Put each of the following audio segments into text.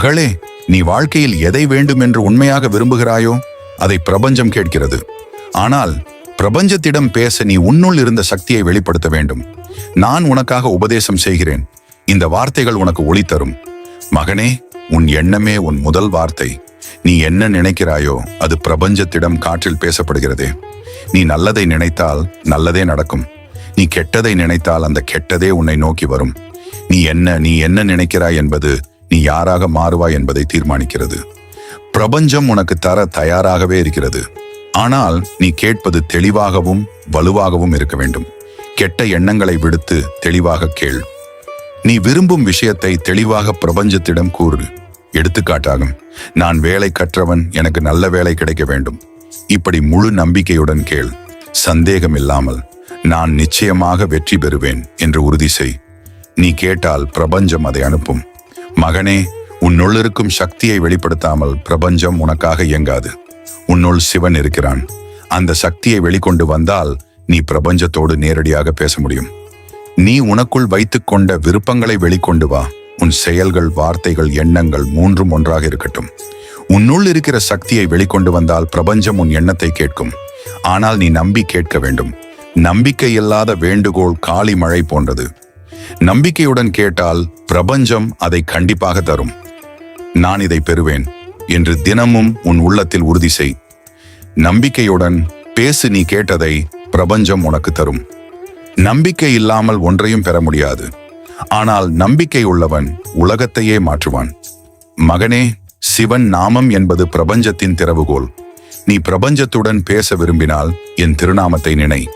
மகளே நீ வாழ்க்கையில் எதை வேண்டும் என்று உண்மையாக விரும்புகிறாயோ அதை பிரபஞ்சம் கேட்கிறது. ஆனால் பிரபஞ்சத்திடம் பேச நீ உன்னுள் இருந்த சக்தியை வெளிப்படுத்த வேண்டும். நான் உனக்காக உபதேசம் செய்கிறேன். இந்த வார்த்தைகள் உனக்கு ஒளி தரும். மகனே உன் எண்ணமே உன் முதல் வார்த்தை. நீ என்ன நினைக்கிறாயோ அது பிரபஞ்சத்திடம் காற்றில் பேசப்படுகிறதே. நீ நல்லதை நினைத்தால் நல்லதே நடக்கும். நீ கெட்டதை நினைத்தால் அந்த கெட்டதே உன்னை நோக்கி வரும். நீ என்ன நீ என்ன நினைக்கிறாய் என்பது நீ யாராக மாறுவாய் என்பதை தீர்மானிக்கிறது. பிரபஞ்சம் உனக்கு தர தயாராகவே இருக்கிறது. ஆனால் நீ கேட்பது தெளிவாகவும் வலுவாகவும் இருக்க வேண்டும். கெட்ட எண்ணங்களை விடுத்து தெளிவாக கேள். நீ விரும்பும் விஷயத்தை தெளிவாக பிரபஞ்சத்திடம் கூறு. எடுத்துக்காட்டாகும் நான் வேலை கற்றவன் எனக்கு நல்ல வேலை கிடைக்க வேண்டும். இப்படி முழு நம்பிக்கையுடன் கேள். சந்தேகம் இல்லாமல் நான் நிச்சயமாக வெற்றி பெறுவேன் என்று உறுதி செய். நீ கேட்டால் பிரபஞ்சம் அதை அனுப்பும். மகனே உன்னுள் இருக்கும் சக்தியை வெளிப்படுத்தாமல் பிரபஞ்சம் உனக்காக இயங்காது. உன்னுள் சிவன் இருக்கிறான். அந்த சக்தியை வெளிக்கொண்டு வந்தால் நீ பிரபஞ்சத்தோடு நேரடியாக பேச முடியும். நீ உனக்குள் வைத்துக்கொண்ட விருப்பங்களை வெளிக்கொண்டு வா. உன் செயல்கள் வார்த்தைகள் எண்ணங்கள் மூன்றும் ஒன்றாக இருக்கட்டும். உன்னுள் இருக்கிற சக்தியை வெளிக்கொண்டு வந்தால் பிரபஞ்சம் உன் எண்ணத்தை கேட்கும். ஆனால் நீ நம்பி கேட்க வேண்டும். நம்பிக்கை இல்லாத வேண்டுகோள் காளி மழை போன்றது. நம்பிக்கையுடன் கேட்டால் பிரபஞ்சம் அதை கண்டிப்பாக தரும். நான் இதை பெறுவேன் என்று தினமும் உன் உள்ளத்தில் உறுதி செய். நம்பிக்கையுடன் பேசு நீ கேட்டதை பிரபஞ்சம் உனக்கு தரும். நம்பிக்கை இல்லாமல் ஒன்றையும் பெற முடியாது. ஆனால் நம்பிக்கை உள்ளவன் உலகத்தையே மாற்றுவான். மகனே சிவன் நாமம் என்பது பிரபஞ்சத்தின் திறவுகோல். நீ பிரபஞ்சத்துடன் பேச விரும்பினால் என் திருநாமத்தை நினை.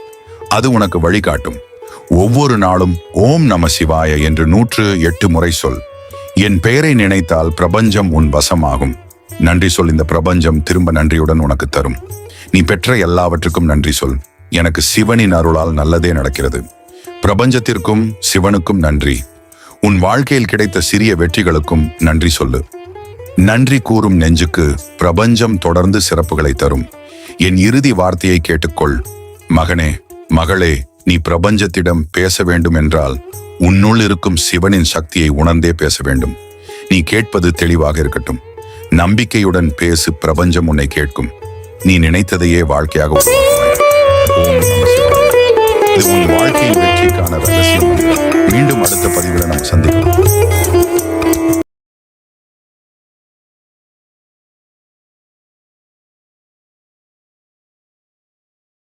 அது உனக்கு வழிகாட்டும். ஒவ்வொரு நாளும் ஓம் நம சிவாய என்று நூற்று எட்டு முறை சொல். என் பெயரை நினைத்தால் பிரபஞ்சம் உன் வசமாகும். நன்றி சொல் இந்த பிரபஞ்சம் திரும்ப நன்றியுடன் உனக்கு தரும். நீ பெற்ற எல்லாவற்றுக்கும் நன்றி சொல். எனக்கு சிவனின் அருளால் நல்லதே நடக்கிறது. பிரபஞ்சத்திற்கும் சிவனுக்கும் நன்றி. உன் வாழ்க்கையில் கிடைத்த சிறிய வெற்றிகளுக்கும் நன்றி சொல்லு. நன்றி கூறும் நெஞ்சுக்கு பிரபஞ்சம் தொடர்ந்து சிறப்புகளை தரும். என் இறுதி வார்த்தையை கேட்டுக்கொள். மகனே மகளே நீ பிரபஞ்சத்திடம் பேச வேண்டும் என்றால் உன்னுள் இருக்கும் சிவனின் சக்தியை உணர்ந்தே பேச வேண்டும். நீ கேட்பது தெளிவாக இருக்கட்டும். நம்பிக்கையுடன் பேசு பிரபஞ்சம் உன்னை கேட்கும். நீ நினைத்ததையே வாழ்க்கையாக இது உன் வாழ்க்கையின் வெற்றிக்கான ரகசியம். மீண்டும் அடுத்த பதிவில் நாம் சந்திக்கலாம்.